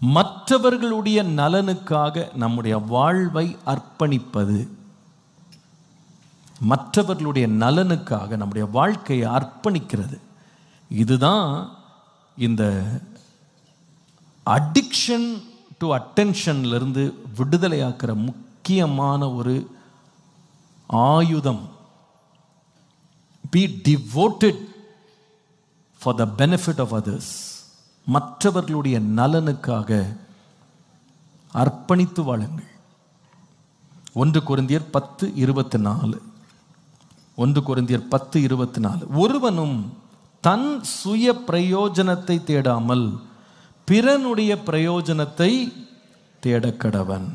மற்றவர்களுடைய நலனுக்காக நம்முடைய வாழ்வை அர்ப்பணிப்பது. மற்றவர்களுடைய நலனுக்காக நம்முடைய வாழ்க்கையை அர்ப்பணிக்கிறது. இதுதான் இந்த அடிக்ஷன் டு அட்டென்ஷன்லேருந்து விடுதலையாக்குற முக்கியமான ஒரு ஆயுதம். Be devoted for the benefit of others மற்றவர்களுடைய நலனுக்காக அர்ப்பணித்து வாழுங்கள். ஒன்று குருந்தியர் பத்து இருபத்தி நாலு ஒன்று குருந்தியர் பத்து இருபத்தி நாலு ஒருவனும் தன் சுய பிரயோஜனத்தை தேடாமல் பிறனுடைய பிரயோஜனத்தை தேடக்கடவன்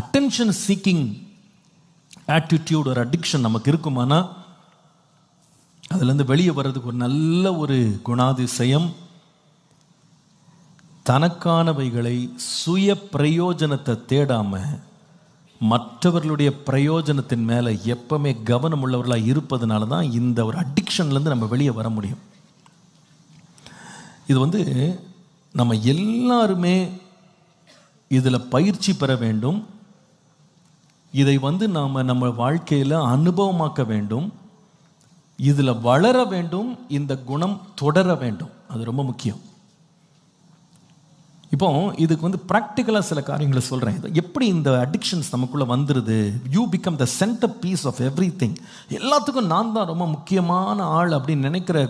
அட்டென்ஷன் சீக்கிங் ஆட்டிடியூட் ஒரு அடிக்ஷன் நமக்கு இருக்குமானா? அதுலேருந்து வெளியே வர்றதுக்கு ஒரு நல்ல ஒரு குணாதிசயம். தனக்கானவைகளை சுய பிரயோஜனத்தை தேடாம மற்றவர்களுடைய பிரயோஜனத்தின் மேலே எப்பவுமே கவனம் உள்ளவர்களாக இருப்பதனால தான் இந்த ஒரு அடிக்ஷன்லேருந்து நம்ம வெளியே வர முடியும். இது வந்து நம்ம எல்லாருமே இதில் பயிற்சி பெற வேண்டும். இதை வந்து நாம் நம்ம வாழ்க்கையில் அனுபவமாக்க வேண்டும். இதில் வளர வேண்டும் இந்த குணம் தொடர வேண்டும். அது ரொம்ப முக்கியம். இப்போ இதுக்கு வந்து ப்ராக்டிக்கலாக சில காரியங்களை சொல்கிறேன் எப்படி இந்த அடிக்ஷன்ஸ் நமக்குள்ளே வந்துடுது you become the centre piece of everything எல்லாத்துக்கும் நான் தான் ரொம்ப முக்கியமான ஆள் அப்படின்னு நினைக்கிற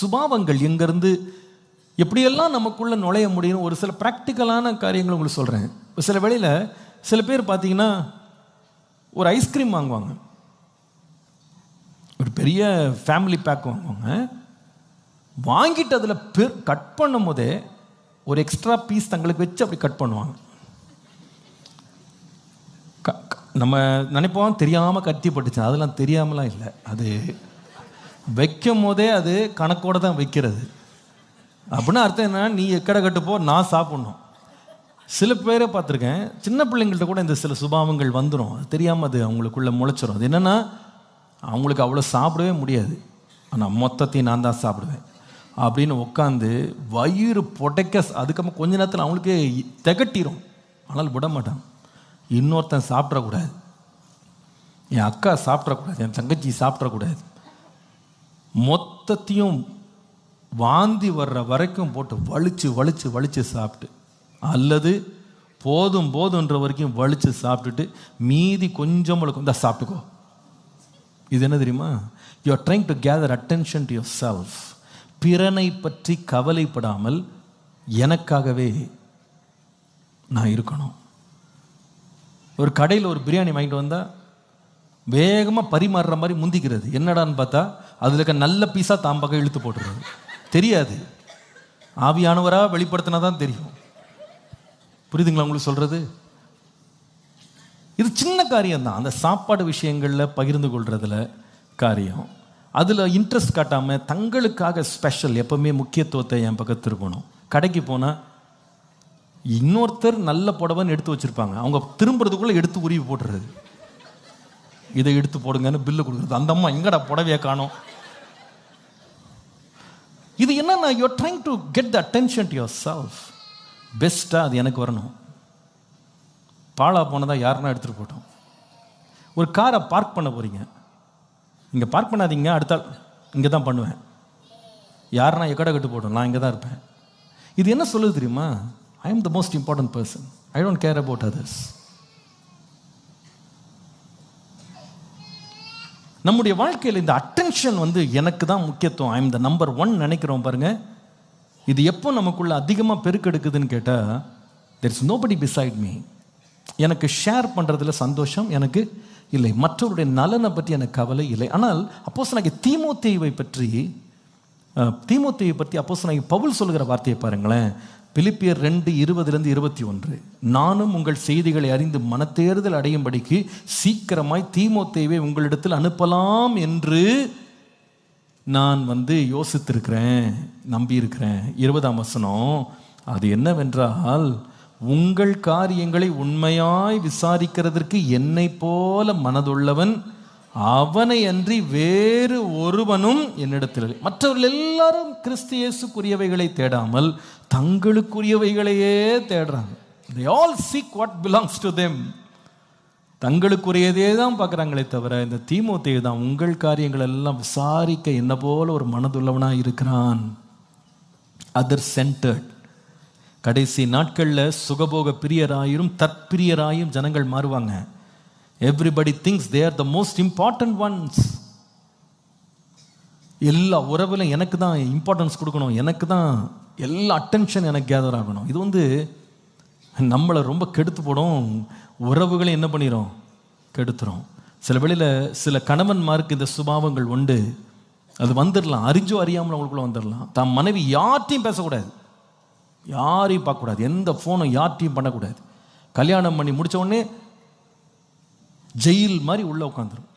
சுபாவங்கள் எங்கேருந்து எப்படியெல்லாம் நமக்குள்ளே நுழைய முடியும் ஒரு சில ப்ராக்டிக்கலான காரியங்களை உங்களுக்கு சொல்கிறேன் சில வேளையில் சில பேர் பார்த்தீங்கன்னா ஒரு ஐஸ்கிரீம் வாங்குவாங்க. பெரிய ஃபேமிலி பேக் வாங்குவாங்க. வாங்கிட்டு அதில் பெர் கட் பண்ணும் போதே ஒரு எக்ஸ்ட்ரா பீஸ் தங்களுக்கு வச்சு அப்படி கட் பண்ணுவாங்க. க- நம்ம நினைப்போம் தெரியாமல் கத்தி பட்டுச்சு அதெல்லாம் தெரியாமலாம் இல்லை. அது வைக்கும் போதே அது கணக்கோட தான் வைக்கிறது. அப்படின்னா அர்த்தம் என்னன்னா நீ எக்கடை கட்டுப்போ நான் சாப்பிட்ணும். சில பேரை பார்த்துருக்கேன். சின்ன பிள்ளைங்கள்ட்ட கூட இந்த சில சுபாவங்கள் வந்துடும் அது தெரியாமல் அது அவங்களுக்குள்ளே முளைச்சிரும். அது என்னென்னா அவங்களுக்கு அவ்வளோ சாப்பிடவே முடியாது. ஆனால் மொத்தத்தையும் நான் தான் சாப்பிடுவேன். அப்படின்னு உட்காந்து வயிறு புடைக்க அதுக்கப்புறம் கொஞ்ச நேரத்தில் அவங்களுக்கே திகட்டிரும். ஆனால் விட மாட்டான். இன்னொருத்தன் சாப்பிடக்கூடாது. என் அக்கா சாப்பிடக்கூடாது. என் தங்கச்சி சாப்பிடக்கூடாது. மொத்தத்தையும் வாந்தி வர்ற வரைக்கும் போட்டு வலிச்சு வலிச்சு வலிச்சு சாப்பிட்டு அல்லது போதும் போதுன்ற வரைக்கும் வலிச்சு சாப்பிட்டுட்டு மீதி கொஞ்சம் இந்த சாப்பிட்டுக்கோ. இது என்ன தெரியுமா? You are trying to gather attention to yourself பிறனை பற்றி கவலைப்படாமல் எனக்காகவே நான் இருக்கணும். ஒரு கடையில் ஒரு பிரியாணி வாங்கிட்டு வந்தால் வேகமாக பரிமாறுற மாதிரி முந்திக்கிறது. என்னடான்னு பார்த்தா அதில் இருக்க நல்ல பீஸாக தாம் பக்கம் இழுத்து போட்டுருது. தெரியாது. ஆவியானவராக வெளிப்படுத்தினா தான் தெரியும். புரியுதுங்களா உங்களுக்கு சொல்கிறது இது சின்ன காரியம்தான். அந்த சாப்பாடு விஷயங்களில் பகிர்ந்து கொள்றதுல காரியம். அதில் இன்ட்ரெஸ்ட் காட்டாமல் தங்களுக்காக ஸ்பெஷல் எப்போவுமே முக்கியத்துவத்தை என் பக்கத்து இருக்கணும் கடைக்கு போனால் இன்னொருத்தர் நல்ல புடவைன்னு எடுத்து வச்சுருப்பாங்க. அவங்க திரும்புறதுக்குள்ளே எடுத்து உருவி போட்டுறது. இதை எடுத்து போடுங்கன்னு பில்லு கொடுக்குறது. அந்த அம்மா எங்கடா புடவையை காணும்? இது என்னன்னா you are trying to get the attention to yourself பெஸ்ட்டாக அது எனக்கு வரணும். பாழாக போனதா யாருன்னா எடுத்துகிட்டு போட்டோம். ஒரு காரை பார்க் பண்ண போகிறீங்க இங்கே பார்க் பண்ணாதீங்க அடுத்தால் இங்கே தான் பண்ணுவேன். யாருன்னா எக்கடை கட்டு போட்டோம் நான் இங்கே தான் இருப்பேன். இது என்ன சொல்லுது தெரியுமா? I am the most important person I don't care about others நம்முடைய வாழ்க்கையில் இந்த அட்டென்ஷன் வந்து எனக்கு தான் முக்கியத்துவம். I am the number one நினைக்கிறோம் பாருங்க. இது எப்போ நமக்குள்ள அதிகமாக பெருக்கெடுக்குதுன்னு கேட்டால் there is nobody beside me எனக்கு ஷேர் பண்ணுறதுல சந்தோஷம் எனக்கு இல்லை. மற்றவருடைய நலனை பற்றி எனக்கு கவலை இல்லை. ஆனால் அப்போஸ் நாங்கள் தீமோத்தேவை பற்றி தீமோத்தேவை பற்றி அப்போஸ் பவுல் சொல்லுகிற வார்த்தையை பாருங்களேன். பிலிப்பியர் ரெண்டு இருபதுலேருந்து இருபத்தி ஒன்று. நானும் உங்கள் செய்திகளை அறிந்து மனத்தேறுதல் அடையும்படிக்கு சீக்கிரமாய் தீமோத்தேவை உங்களிடத்தில் அனுப்பலாம் என்று நான் வந்து யோசித்திருக்கிறேன் நம்பியிருக்கிறேன். இருபதாம் வசனம் அது என்னவென்றால் உங்கள் காரியங்களை உண்மையாய் விசாரிக்கிறதற்கு என்னை போல மனதுள்ளவன் அவனை அன்றி வேறு ஒருவனும் என்னிடத்தில் மற்றவர்கள் எல்லாரும் கிறிஸ்து இயேசுக்குரியவைகளை தேடாமல் தங்களுக்குரியவைகளையே தேடுறாங்க. They all seek what belongs to them தங்களுக்குரியதே தான் பார்க்குறாங்களே தவிர இந்த தீமோத்தையை தான் உங்கள் காரியங்கள் எல்லாம் விசாரிக்க என்ன போல ஒரு மனதுள்ளவனாக இருக்கிறான். அதர் சென்டர்ட் கடைசி நாட்களில் சுகபோக பிரியராயிரும் தற்பிரியராயும் ஜனங்கள் மாறுவாங்க. Everybody thinks they are the most important ones எல்லா உறவிலும் எனக்கு தான் இம்பார்ட்டன்ஸ் கொடுக்கணும். எனக்கு தான் எல்லா அட்டென்ஷன் எனக்கு கேதர் ஆகணும். இது வந்து நம்மளை ரொம்ப கெடுத்து போடும். உறவுகளை என்ன பண்ணிடும் கெடுத்துரும். சில வேளையில் சில கணவன்மாருக்கு இந்த சுபாவங்கள் உண்டு. அது வந்துடலாம் அறிஞ்சோ அறியாமல் அவங்களுக்குள்ள வந்துடலாம் தம் மனைவி யார்ட்டையும் பேசக்கூடாது. யாரையும் பார்க்கக்கூடாது. எந்த ஃபோனும் யார்ட்டையும் பண்ணக்கூடாது. கல்யாணம் பண்ணி முடித்த உடனே ஜெயில் மாதிரி உள்ளே உட்காந்துரும்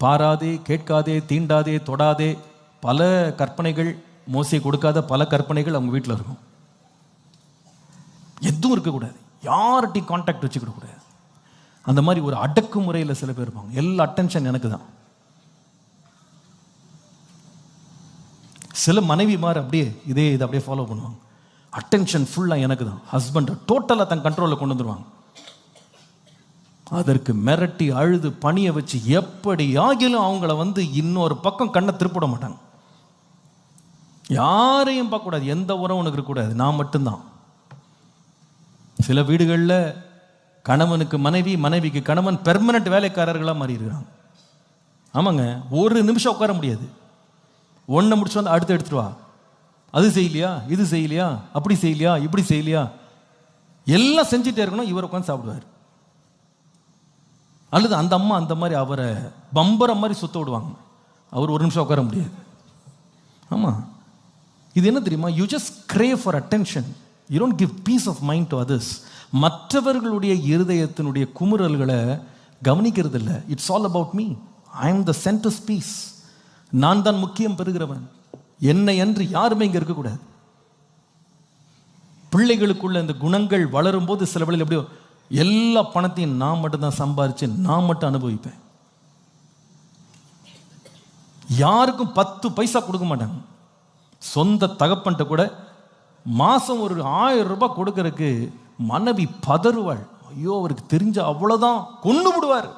பாராதே கேட்காதே தீண்டாதே தொடாதே பல கற்பனைகள் மோசை கொடுக்காத பல கற்பனைகள் அவங்க வீட்டில் இருக்கும். எதுவும் இருக்கக்கூடாது. யார்கிட்டையும் கான்டாக்ட் வச்சுக்கிடக்கூடாது. அந்த மாதிரி ஒரு அடக்குமுறையில் சில பேர் இருப்பாங்க. எல்லா அட்டென்ஷன் எனக்கு தான். சில மனைவிமார் அப்படியே இதே இதை அப்படியே ஃபாலோ பண்ணுவாங்க. அட்டென்ஷன் ஃபுல்லாக எனக்கு தான். ஹஸ்பண்டை டோட்டலாக தன் கண்ட்ரோலில் கொண்டு வந்துருவாங்க. அதற்கு மிரட்டி அழுது பணியை வச்சு எப்படி ஆகிலும் அவங்கள வந்து இன்னொரு பக்கம் கண்ணை திருப்பிட மாட்டாங்க. யாரையும் பார்க்கக்கூடாது. எந்த உரம் உனக்கு இருக்கக்கூடாது. நான் மட்டும்தான். சில வீடுகளில் கணவனுக்கு மனைவி மனைவிக்கு கணவன் பெர்மனண்ட் வேலைக்காரர்களாக மாறி இருக்கிறாங்க ஆமாங்க ஒரு நிமிஷம் உட்கார முடியாது. ஒன்றை முடிச்சு வந்து அடுத்து எடுத்துட்டு வா அது செய்யலையா? இது செய்யலையா? அப்படி செய்யலையா? இப்படி செய்யலையா? எல்லாம் செஞ்சுட்டே இருக்கணும் இவர் உட்காந்து சாப்பிடுவார். அல்லது அந்த அம்மா அந்த மாதிரி அவரை பம்பரம் மாதிரி சுத்த விடுவாங்க. அவர் ஒரு நிமிஷம் உட்கார முடியாது. ஆமாம் இது என்ன தெரியுமா? You just cry for attention you don't give peace of mind to others மற்றவர்களுடைய இருதயத்தினுடைய குமுறல்களை கவனிக்கிறது இல்லை it's all about me I am the centre piece நான் தான் முக்கியம் பெறுகிறவன். என்னை அன்று யாருமே இங்கே இருக்கக்கூடாது பிள்ளைகளுக்குள்ள இந்த குணங்கள் வளரும் போது சில வேளையில் எப்படியோ எல்லா பணத்தையும் நான் மட்டும் தான் நான் மட்டும் அனுபவிப்பேன். யாருக்கும் பத்து பைசா கொடுக்க மாட்டாங்க. சொந்த தகப்பன்ட்ட கூட மாதம் ஒரு ஆயிரம் ரூபாய் கொடுக்கறதுக்கு மனைவி பதறுவாள். ஐயோ அவருக்கு தெரிஞ்ச அவ்வளோதான் கொண்டு விடுவார்.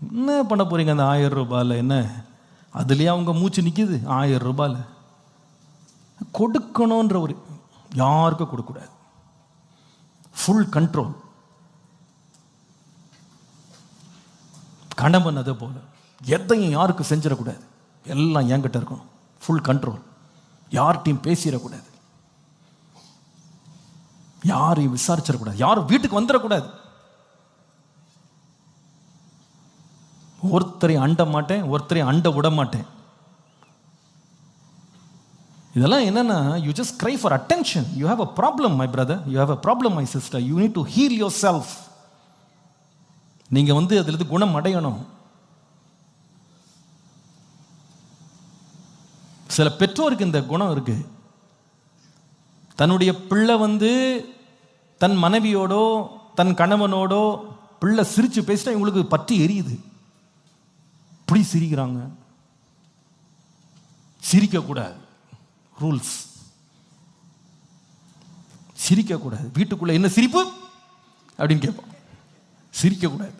என்ன பண்ண போறீங்க அந்த ஆயிரம் ரூபாயில்? என்ன? அதுலேயே அவங்க மூச்சு நிற்கிது ஆயிரம் ரூபாயில் கொடுக்கணுன்ற ஒரு யாருக்கும் கொடுக்கக்கூடாது. ஃபுல் கண்ட்ரோல் கணவன் அதே போல. எதையும் யாருக்கும் செஞ்சிடக்கூடாது. எல்லாம் என்கிட்ட இருக்கணும். ஃபுல் கண்ட்ரோல் யார்கிட்டையும் பேசிடக்கூடாது. யாரையும் விசாரிச்சிடக்கூடாது. யாரும் வீட்டுக்கு வந்துடக்கூடாது. ஒருத்தரையும் அண்ட மாட்டேன் ஒருத்தரையும் அண்ட விட மாட்டேன். இதெல்லாம் என்னன்னா you just cry for attention you have a problem my brother you have a problem my sister you need to heal yourself நீங்கள் வந்து அதிலிருந்து குணம் அடையணும். சில பெற்றோருக்கு இந்த குணம் இருக்கு. தன்னுடைய பிள்ளை வந்து தன் மனைவியோடோ தன் கணவனோடோ பிள்ளை சிரிச்சு பேசினா இவங்களுக்கு பற்றி எரியுது. இப்படி சிரிக்கிறாங்க. சிரிக்கக்கூடாது. ரூல்ஸ் சிரிக்கக்கூடாது. வீட்டுக்குள்ள என்ன சிரிப்பு? அப்படின்னு கேட்போம் சிரிக்கக்கூடாது.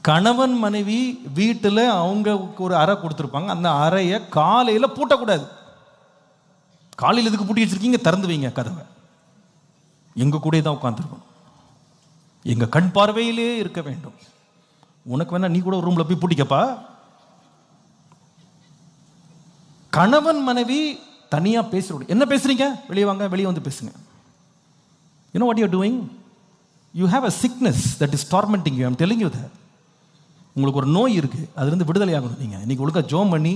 கணவன் மனைவி வீட்டில் அவங்களுக்கு ஒரு அறை கொடுத்துருப்பாங்க. அந்த அறையை காலையில் பூட்டக்கூடாது. காலையில் எதுக்கு பூட்டி வச்சிருக்கீங்க? திறந்து வைங்க கதவை. எங்கள் கூட தான் உட்காந்துருக்கணும் எங்கள் கண் பார்வையிலே இருக்க வேண்டும். உனக்கு வேணா நீ கூட ஒரு ரூம்ல போய் பூட்டிக்கப்பா. கணவன் மனைவி தனியா பேசுறோம் என்ன பேசுறீங்க? வெளியே வாங்க வெளியே வந்து பேசுங்க. You know what you doing you have a sickness that is tormenting you am telling you that உங்களுக்கு ஒரு நோய் இருக்கு. அதுலேருந்து விடுதலை ஆகணும் நீங்கள் இன்னைக்கு ஒழுக்கா ஜோம் பண்ணி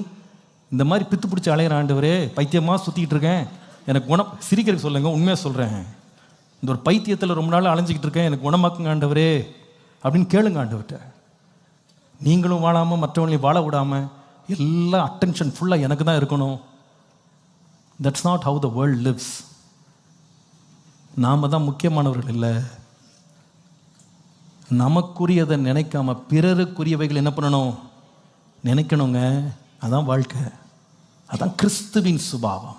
இந்த மாதிரி பித்து பிடிச்சி அலையிற ஆண்டவரே பைத்தியமாக சுற்றிக்கிட்டு இருக்கேன். எனக்கு குணம் சிரிக்கிறதுக்கு சொல்லுங்க உண்மையாக சொல்கிறேன் இந்த ஒரு பைத்தியத்தில் ரொம்ப நாள் அலைஞ்சிக்கிட்டு இருக்கேன். எனக்கு குணமாக்குங்க ஆண்டவரே அப்படின்னு கேளுங்க ஆண்டவர்கிட்ட. நீங்களும் வாழாமல் மற்றவங்களையும் வாழ விடாமல் எல்லாம் அட்டென்ஷன் ஃபுல்லாக எனக்கு தான் இருக்கணும். That's not how the world lives நாம் தான் முக்கியமானவர்கள் இல்லை. நமக்குரியதை நினைக்காம பிறருக்குரியவைகள் என்ன பண்ணணும்? நினைக்கணுங்க. அதான் வாழ்க்கை. அதான் கிறிஸ்துவின் சுபாவம்.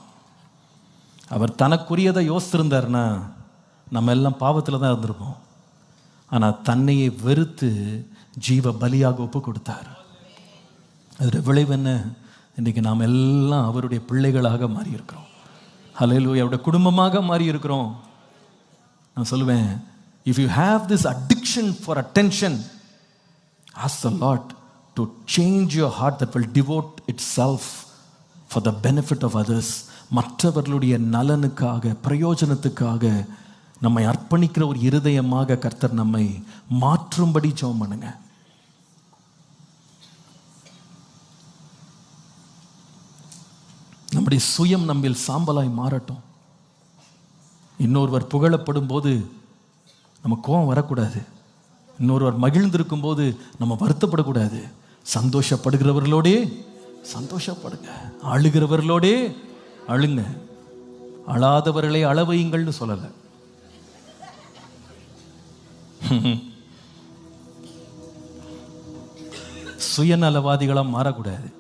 அவர் தனக்குரியதை யோசித்திருந்தாருன்னா நம்ம எல்லாம் பாவத்தில் தான் இருந்திருப்போம். ஆனால் தன்னையை வெறுத்து ஜீவ பலியாக ஒப்பு கொடுத்தார். அதோட விளைவு என்ன? இன்றைக்கு நாம் எல்லாம் அவருடைய பிள்ளைகளாக மாறியிருக்கிறோம். இருக்கிறோம் அவருடைய குடும்பமாக மாறியிருக்கிறோம். நான் சொல்லுவேன் if you have this addiction for attention ask the Lord to change your heart that will devote itself for the benefit of others மற்றவர்களுடைய நலனுக்காக பிரயோஜனத்துக்காக நம்மை அர்ப்பணிக்கிற ஒரு இருதயமாக கர்த்தர் நம்மை மாற்ற மாற்றும்படி ஜெபம் பண்ணுங்க. நம்முடைய சுயம் நம்மில் சாம்பலாய் மாறட்டும். இன்னொருவர் புகழப்படும் போது நம்ம கோபம் வரக்கூடாது. இன்னொருவர் மகிழ்ந்திருக்கும் போது நம்ம வருத்தப்படக்கூடாது. சந்தோஷப்படுகிறவர்களோடே சந்தோஷப்படுங்க. அழுகிறவர்களோடே அழுங்க. அழாதவர்களை அளவையுங்கள்னு சொல்லலை. சுயநலவாதிகளாக மாறக்கூடாது.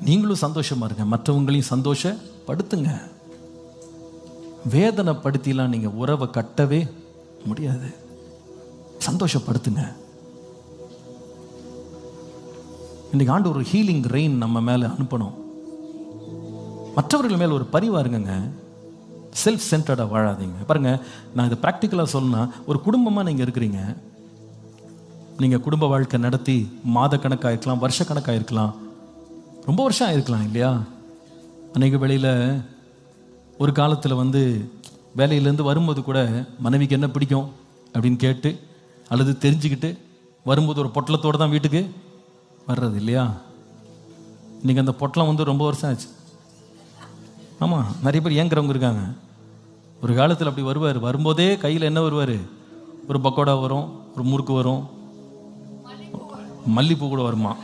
நீங்களும் சந்தோஷமா இருங்க. மற்றவங்களையும் சந்தோஷப்படுத்துங்க. வேதனைப்படுத்திலாம் நீங்கள் உறவை கட்டவே முடியாது. சந்தோஷப்படுத்துங்க. இன்றைக்கி ஆண்டு ஒரு ஹீலிங் ரெயின் நம்ம மேலே அனுப்பணும். மற்றவர்கள் மேலே ஒரு பரிவாருங்க இருங்கங்க. செல்ஃப் சென்டர்டாக வாழாதீங்க. பாருங்கள் நான் இதை ப்ராக்டிக்கலாக சொல்லணும்னா ஒரு குடும்பமாக நீங்கள் இருக்கிறீங்க. நீங்கள் குடும்ப வாழ்க்கை நடத்தி மாத கணக்காக இருக்கலாம் வருஷ கணக்காக இருக்கலாம் ரொம்ப வருஷம் ஆயிருக்கலாம் இல்லையா? அநேக வேளையில் ஒரு காலத்தில் வந்து வேலையிலேருந்து வரும்போது கூட மனைவிக்கு என்ன பிடிக்கும் அப்படின்னு கேட்டு அல்லது தெரிஞ்சுக்கிட்டு வரும்போது ஒரு பொட்டலத்தோடு தான் வீட்டுக்கு வர்றது இல்லையா? இன்றைக்கி அந்த பொட்டலம் வந்து ரொம்ப வருஷம் ஆச்சு. ஆமாம் நிறைய பேர் ஏங்குறவங்க இருக்காங்க. ஒரு காலத்தில் அப்படி வருவார். வரும்போதே கையில் என்ன வருவார்? ஒரு பக்கோடா வரும் ஒரு முறுக்கு வரும் மல்லிப்பூ கூட வருமா?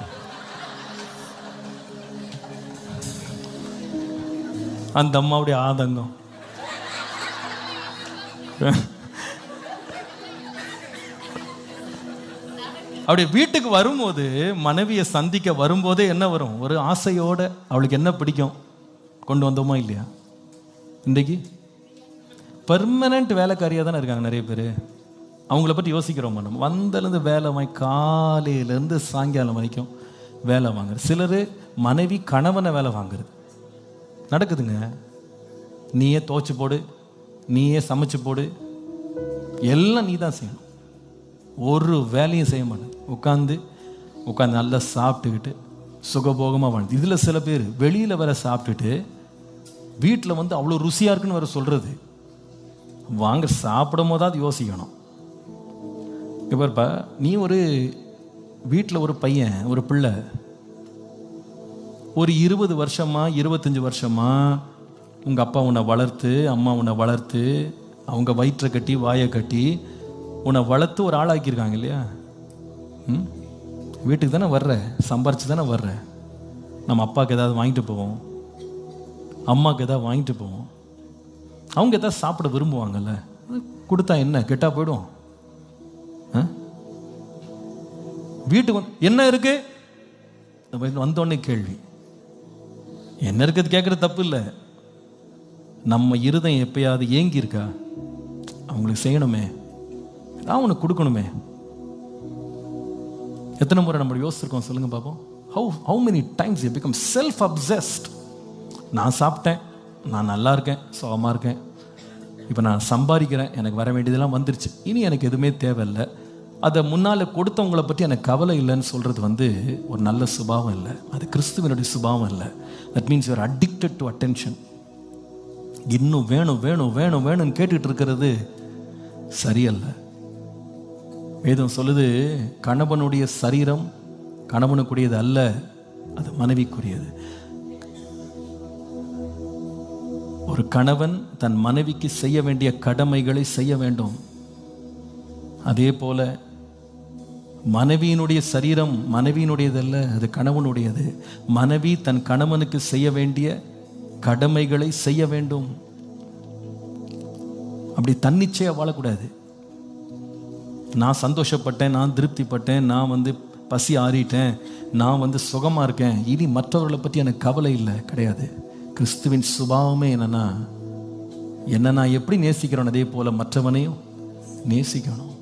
அந்த அம்மாவுடைய ஆதங்கம். அப்படி வீட்டுக்கு வரும்போது மனைவியை சந்திக்க வரும்போதே என்ன வரும்? ஒரு ஆசையோட அவளுக்கு என்ன பிடிக்கும்? கொண்டு வந்தோமா இல்லையா? இன்றைக்கு? பெர்மனண்ட் வேலைக்காரியாக தானே இருக்காங்க நிறைய பேர். அவங்கள பற்றி யோசிக்கிறோம் நம்ம வந்தலேருந்து வேலை வாங்கி காலையிலேருந்து சாயங்காலம் வரைக்கும் வேலை வாங்குறது. சிலர் மனைவி கணவனை வேலை வாங்குறது. நடக்குதுங்க. நீயே துவச்சி போடு நீயே சமைச்சு போடு எல்லாம் நீ தான் செய்யணும். ஒரு வேலையும் செய்ய மாட்டேன். உட்காந்து உட்காந்து நல்லா சாப்பிட்டுக்கிட்டு சுகபோகமாக வாழ்ந்து. இதில் சில பேர் வெளியில் வர சாப்பிட்டுட்டு வீட்டில் வந்து அவ்வளோ ருசியாக இருக்குன்னு வர சொல்கிறது வாங்க சாப்பிடும் போதாவது யோசிக்கணும். இப்போ நீ ஒரு வீட்டில் ஒரு பையன் ஒரு பிள்ளை. ஒரு இருபது வருஷமாக இருபத்தஞ்சி வருஷமா உங்கள் அப்பா உன்னை வளர்த்து அம்மா உன்னை வளர்த்து அவங்க வயிற்றை கட்டி வாயை கட்டி உன்னை வளர்த்து ஒரு ஆளாக்கியிருக்காங்க இல்லையா? ம்? வீட்டுக்கு தானே வர்ற சம்பாரிச்சு தானே வர்ற. நம்ம அப்பாவுக்கு ஏதாவது வாங்கிட்டு போவோம். அம்மாவுக்கு ஏதாவது வாங்கிட்டு போவோம். அவங்க ஏதாவது சாப்பிட விரும்புவாங்கல்ல? கொடுத்தா என்ன? கெட்டால் போயிடும். வீட்டுக்கு என்ன இருக்கு? வந்தோடனே கேள்வி. என்ன இருக்குது கேட்குறது தப்பு இல்லை. நம்ம இருதயம் எப்பயாவது ஏங்கி இருக்கா அவங்களுக்கு செய்யணுமே. நான் உனக்கு கொடுக்கணுமே. எத்தனை முறை நம்ம யோசிச்சிருக்கோம் சொல்லுங்க பார்ப்போம் how how many times you become self obsessed நான் சாப்பிட்டேன் நான் நல்லா இருக்கேன் சுகமாக இருக்கேன். இப்போ நான் சம்பாதிக்கிறேன் எனக்கு வர வேண்டியதெல்லாம் வந்துருச்சு. இனி எனக்கு எதுவுமே தேவையில்லை. அதை முன்னால் கொடுத்தவங்கள பற்றி எனக்கு கவலை இல்லைன்னு சொல்கிறது வந்து ஒரு நல்ல சுபாவம் இல்லை. அது கிறிஸ்துவனுடைய சுபாவம் இல்லை. That means you are addicted to attention இன்னும் வேணும் வேணும் வேணும் வேணும்னு கேட்டுட்டு இருக்கிறது சரியல்ல. வேதம் சொல்லுது கணவனுடைய சரீரம் கணவனுக்குரியது அல்ல அது மனைவிக்குரியது. ஒரு கணவன் தன் மனைவிக்கு செய்ய வேண்டிய கடமைகளை செய்ய வேண்டும். அதே போல மனைவியினுடைய சரீரம் மனைவியினுடையதல்ல அது கணவனுடையது. மனைவி தன் கணவனுக்கு செய்ய வேண்டிய கடமைகளை செய்ய வேண்டும். அப்படி தன்னிச்சையாக வாழக்கூடாது. நான் சந்தோஷப்பட்டேன் நான் திருப்திப்பட்டேன் நான் வந்து பசி ஆறிட்டேன் நான் வந்து சுகமாக இருக்கேன். இனி மற்றவர்களை பற்றி எனக்கு கவலை இல்லை கிடையாது. கிறிஸ்துவின் சுபாவமே என்னன்னா என்ன நான் எப்படி நேசிக்கிறேன் அதே போல் மற்றவனையும் நேசிக்கணும்.